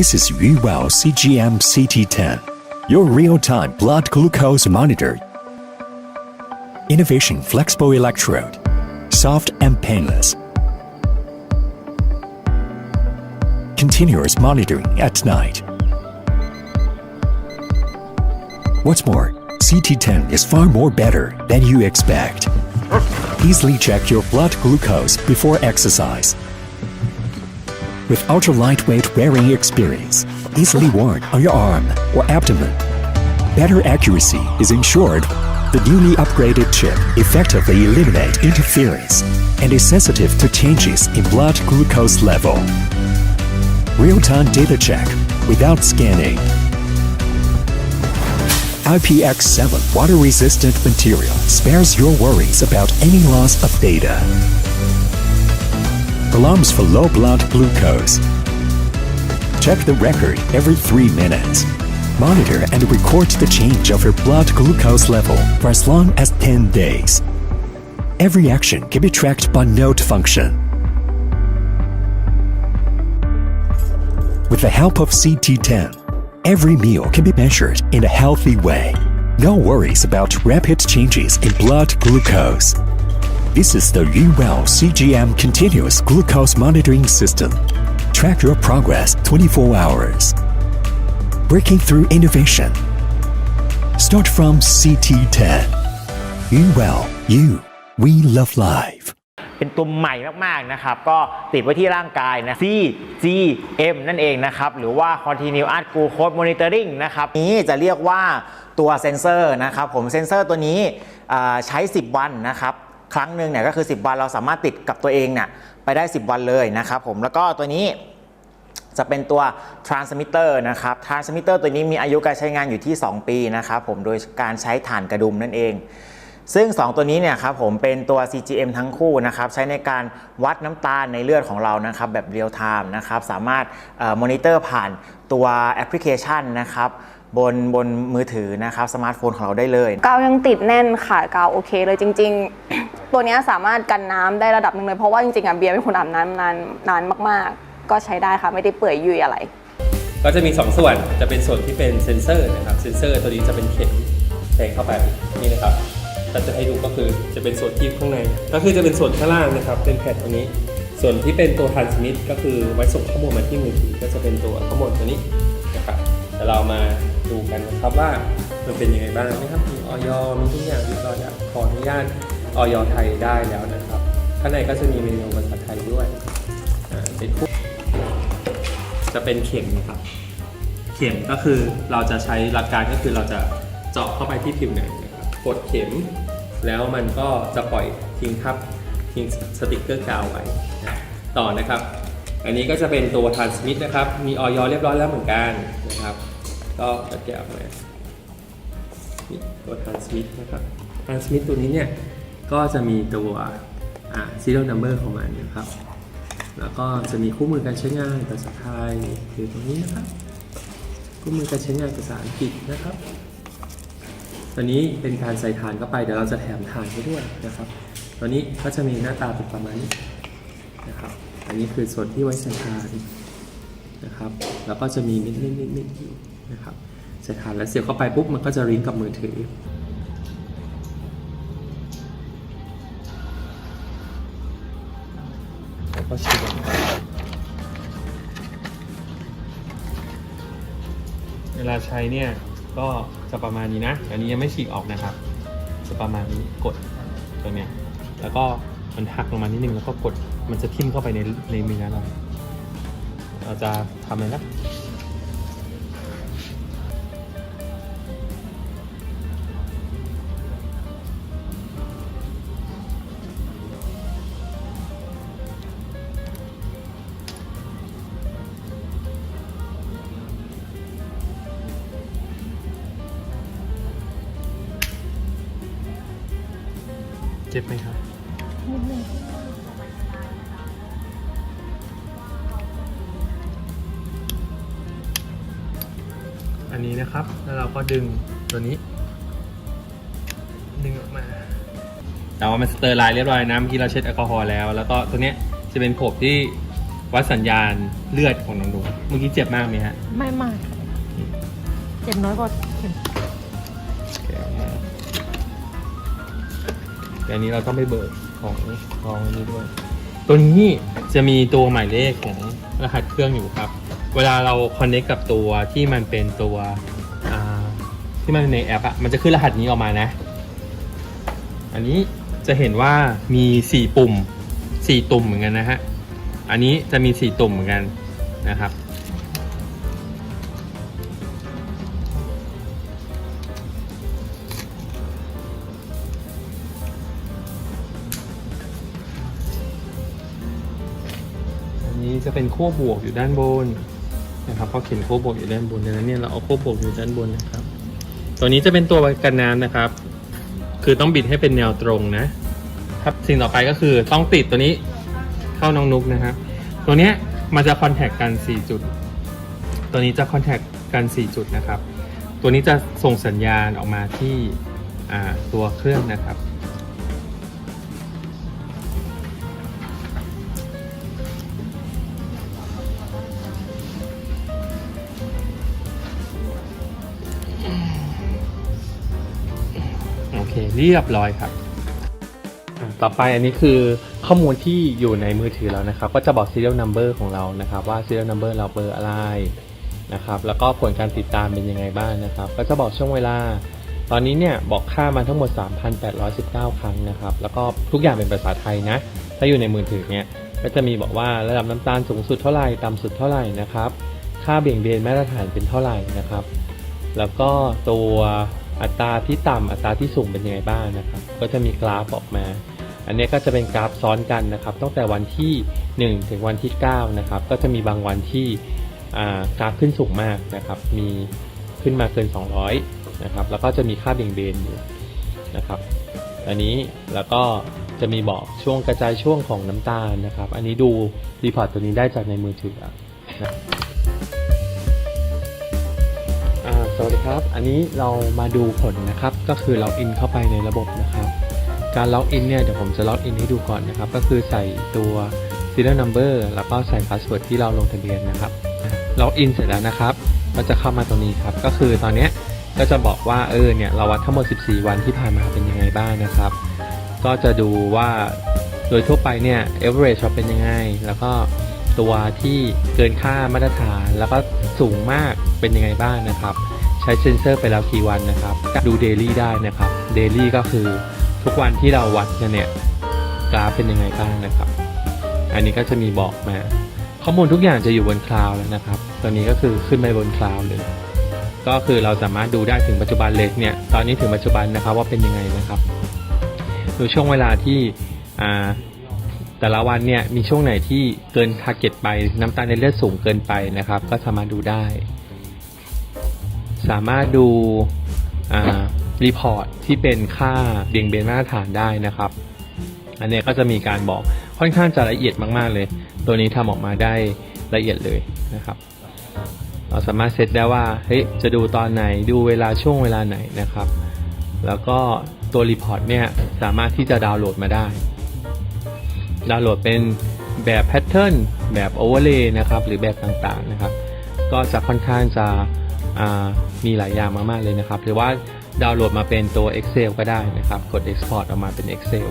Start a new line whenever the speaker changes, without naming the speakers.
This is Yuwell CGM CT10, your real-time blood glucose monitor. Innovation flexible electrode, soft and painless. Continuous monitoring at night. What's more, CT10 is far more better than you expect. Easily check your blood glucose before exercise. With ultra lightweight wearing experience, easily worn on your arm or abdomen. Better accuracy is ensured. The newly upgraded chip effectively eliminates interference and is sensitive to changes in blood glucose level. Real-time data check without scanning. IPX7 water-resistant material spares your worries about any loss of data. Alarms for low blood glucose. Check the record every 3 minutes. Monitor and record the change of your blood glucose level for as long as 10 days. Every action can be tracked by note function. With the help of CT10, every meal can be measured in a healthy way. No worries about rapid changes in blood glucose. This is the Yuwell CGM continuous glucose monitoring system. Track your progress 24 hours. Breaking through innovation. Start from CT10. Yuwell, you. We love life.
เป็นตัวใหม่มากๆนะครับ ก็ติดไว้ที่ร่างกายนะ CGM นั่นเองนะครับ หรือว่า Continuous Glucose Monitoring นะครับ นี้จะเรียกว่าตัวเซนเซอร์นะครับ ผมเซนเซอร์ตัวนี้อ่าใช้ 10 วันนะครับ ครั้งหนึ่งเนี่ยก็คือ 10 วันเราสามารถติดกับตัวเองเนี่ยไปได้ 10 วันเลยนะครับผมแล้วก็ตัวนี้จะเป็นตัว transmitter นะครับ transmitter ตัวนี้มีอายุการใช้งานอยู่ที่ 2 ปีนะครับผมโดยการใช้ถ่านกระดุมนั่นเอง ซึ่ง 2 ตัวนี้เนี่ยครับผมเป็นตัว CGM ทั้งคู่นะครับใช้ในการวัดน้ำตาลในเลือดของเรานะครับแบบเรียลไทม์นะครับสามารถมอนิเตอร์ผ่านตัวแอปพลิเคชันนะครับ บนบนมือถือนะครับสมาร์ทโฟนของเราได้เลย
กาวยังติดแน่นค่ะกาวโอเคเลยจริง ๆ ตัวเนี้ยสามารถกันน้ำได้ระดับหนึ่งเลย เพราะว่าจริงๆอะเบียร์เป็นคนอาบน้ำนานนานมากๆ ก็ใช้ได้ค่ะไม่ได้เปื่อยยุ่ยอะไร
ก็จะมี 2 ส่วนจะเป็นส่วนที่เป็นเซ็นเซอร์นะครับเซ็นเซอร์ตัวนี้จะเป็นเข็มแทงเข้าไปนี่นะครับถ้าจะให้ดูก็คือจะเป็นส่วนที่ข้างใน ก็คือจะเป็นส่วนข้างล่างนะครับ เป็นแผ่นตรงนี้ ส่วนที่เป็นตัวทันสมิธก็คือไว้ส่งข้อมูลมาที่มือถือก็จะเป็นตัวข้อมูลตัวนี้นะครับเดี๋ยวเรามา ดูกันนะครับว่ามันเป็นยังไงบ้างนะครับมีออยมีทุกอย่างที่เราอยากขออนุญาตออยไทยได้แล้วนะครับข้างในก็จะมีเมนูภาษาไทยด้วยเป็นพวกจะเป็นเข็มนะครับ เข็มก็คือเราจะใช้หลักการก็คือเราจะเจาะเข้าไปที่ผิวหนังนะครับกดเข็ม แล้วมันก็จะปล่อยทิ้งทับทิ้งสติกเกอร์กาวไว้ ต่อนะครับ อันนี้ก็จะเป็นตัวทานสมิธนะครับ มีออยเรียบร้อยแล้วเหมือนกันนะครับ ก็จะแกะออกมาตัวทานสมิธนะครับทานสมิธตัวนี้เนี่ยก็จะมีตัวอ่า serial number ของมันนะครับ แล้วก็จะมีคู่มือการใช้งานภาษาไทยอยู่ตรงนี้นะครับ คู่มือการใช้งานภาษาอังกฤษนะครับตอนนี้เป็นการใส่ฐานเข้าไปเดี๋ยวเราจะแถมฐานให้ด้วยนะครับตอนนี้ก็จะมีหน้าตาเป็นประมาณนี้นะครับ อันนี้คือส่วนที่ไว้ใส่ฐานนะครับ แล้วก็จะมีเม็ดเม็ดเม็ดเม็ดอยู่ นะครับใส่ฐานแล้วเสียบเข้าไปปุ๊บมันก็จะริงกับมือถือแล้วก็ฉีดเวลาใช้เนี่ยก็จะประมาณนี้นะ อันนี้ยังไม่ฉีกออกนะครับ จะประมาณนี้กดตัวเนี้ยแล้วก็มันหักลงมานิดนึงแล้วก็กดมันจะทิ่มเข้าไปในในเนื้อเราเราจะทำอะไรนะ จ็บไหมครับอันนี้นะครับ แล้วเราก็ดึงตัวนี้ ดึงออกมาแต่ว่ามันสเตอร์ไลน์เรียบร้อยนะ เมื่อกี้เราเช็ดแอลกอฮอล์แล้ว แล้วก็ตัวเนี้ยจะเป็นขบที่วัดสัญญาณเลือดของน้องนุ๊กเมื่อกี้เจ็บมากไหมฮะ
ไม่มาก เจ็บน้อยกว่าเข็ม
แต่อันนี้เราต้องไปเบิกของของอันนี้ด้วย ตัวนี้จะมีตัวหมายเลขของรหัสเครื่องอยู่ครับ เวลาเราคอนเน c t กับตัวที่มันเป็นตัวที่มันในแอปอะมันจะขึ้นรหัสนี้ออกมานะ อันนี้จะเห็นว่ามีสี่ปุ่มสี่ตุ่มเหมือนกันนะฮะ อันนี้จะมีสี่ตุ่มเหมือนกันนะครับ นี้จะเป็นขั้วบวกอยู่ด้านบนนะครับเขาเขียนขั้วบวกอยู่ด้านบนดังนั้นเนี่ยเราเอาขั้วบวกอยู่ด้านบนนะครับ ตัวนี้จะเป็นตัวกันน้ำนะครับ คือต้องบิดให้เป็นแนวตรงนะครับสิ่งต่อไปก็คือต้องติดตัวนี้เข้าน้องนุกนะครับ ตัวเนี้ยมันจะคอนแทคกัน 4 จุด ตัวนี้จะคอนแทคกัน 4 จุดนะครับ ตัวนี้จะส่งสัญญาณออกมาที่ตัวเครื่องนะครับ เรียบร้อยครับต่อไปอันนี้คือข้อมูลที่อยู่ในมือถือเรานะครับ ก็จะบอก serial number ของเรานะครับ ว่า serial number เราเบอร์อะไรนะครับ แล้วก็ผลการติดตามเป็นยังไงบ้างนะครับ ก็จะบอกช่วงเวลา ตอนนี้เนี่ยบอกค่ามาทั้งหมด 3,819 ครั้งนะครับ แล้วก็ทุกอย่างเป็นภาษาไทยนะ ถ้าอยู่ในมือถือเนี่ยก็จะมีบอกว่าระดับน้ำตาลสูงสุดเท่าไหร่ต่ำสุดเท่าไหร่นะครับ ค่าเบี่ยงเบนมาตรฐานเป็นเท่าไหร่นะครับ แล้วก็ตัว อัตราที่ต่ำอัตราที่สูงเป็นยังไงบ้างนะครับ ก็จะมีกราฟออกมา อันนี้ก็จะเป็นกราฟซ้อนกันนะครับ ตั้งแต่วันที่ 1 ถึงวันที่9นะครับก็จะมีบางวันที่กราฟขึ้นสูงมากนะครับ มีขึ้นมาเกิน 200นะครับแล้วก็จะมีค่าเบี่ยงเบนอยู่นะครับอันนี้แล้วก็จะมีบอกช่วงกระจายช่วงของน้ำตาลนะครับ อันนี้ดูรีพอร์ตตัวนี้ได้จากในมือถือนะ สวัสดีครับ อันนี้เรามาดูผลนะครับ ก็คือล็อกอินเข้าไปในระบบนะครับ การล็อกอินเนี่ยเดี๋ยวผมจะล็อกอินให้ดูก่อนนะครับ ก็คือใส่ตัว serial number แล้วก็ใส่ password ที่เราลงทะเบียนนะครับล็อกอินเสร็จแล้วนะครับ ก็จะเข้ามาตรงนี้ครับ ก็คือตอนนี้ก็จะบอกว่าเออเนี่ยเราวัดทั้งหมด 14 วันที่ผ่านมาเป็นยังไงบ้างนะครับ ก็จะดูว่าโดยทั่วไปเนี่ย average เราเป็นยังไง แล้วก็ ตัวที่เกินค่ามาตรฐาน แล้วก็สูงมากเป็นยังไงบ้างนะครับ ใช้เซนเซอร์ไปแล้วกี่วันนะครับ ดู daily ได้นะครับ daily ก็คือทุกวันที่เราวัดกันเนี่ยกราฟเป็นยังไงบ้างนะครับ อันนี้ก็จะมีบอกมา ข้อมูลทุกอย่างจะอยู่บนคลาวด์แล้วนะครับ ตอนนี้ก็คือขึ้นไปบนคลาวด์เลยก็คือเราสามารถดูได้ถึงปัจจุบันเลยเนี่ย ตอนนี้ถึงปัจจุบันนะครับว่าเป็นยังไงนะครับดูช่วงเวลาที่อ่า แต่ละวันเนี่ยมีช่วงไหนที่เกินทาร์เก็ตไปน้ำตาลในเลือดสูงเกินไปนะครับ ก็สามารถดูได้ สามารถดูรีพอร์ตที่เป็นค่าเบี่ยงเบนมาตรฐานได้นะครับ อันเนี้ยก็จะมีการบอกค่อนข้างจะละเอียดมาก ๆ เลย ตัวนี้ทำออกมาได้ละเอียดเลยนะครับ เราสามารถเซตได้ว่าเฮ้ยจะดูตอนไหนดูเวลาช่วงเวลาไหนนะครับ แล้วก็ตัวรีพอร์ตเนี่ยสามารถที่จะดาวน์โหลดมาได้ ดาวน์โหลดเป็นแบบแพทเทิร์นแบบโอเวอร์เลย์นะครับ หรือแบบต่างๆนะครับ ก็จะค่อนข้างจะมีหลายอย่างมากๆเลยนะครับ หรือว่าดาวน์โหลดมาเป็นตัว Excel ก็ได้นะครับ กด Export ออกมาเป็น Excel